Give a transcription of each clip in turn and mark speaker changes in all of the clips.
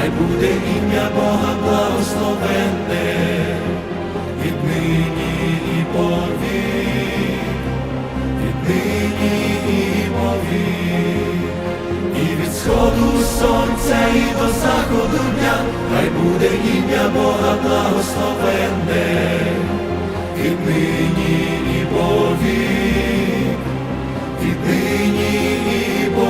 Speaker 1: хай буде ім'я Бога благословенне, віднині і повік, віднині і повік. І від сходу сонця і до заходу дня, хай буде ім'я Бога благословенне, віднині і повік, віднині і повік.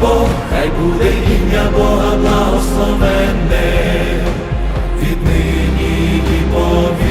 Speaker 1: Бог, хай буде ім'я Бога благословенне, віднині і пові.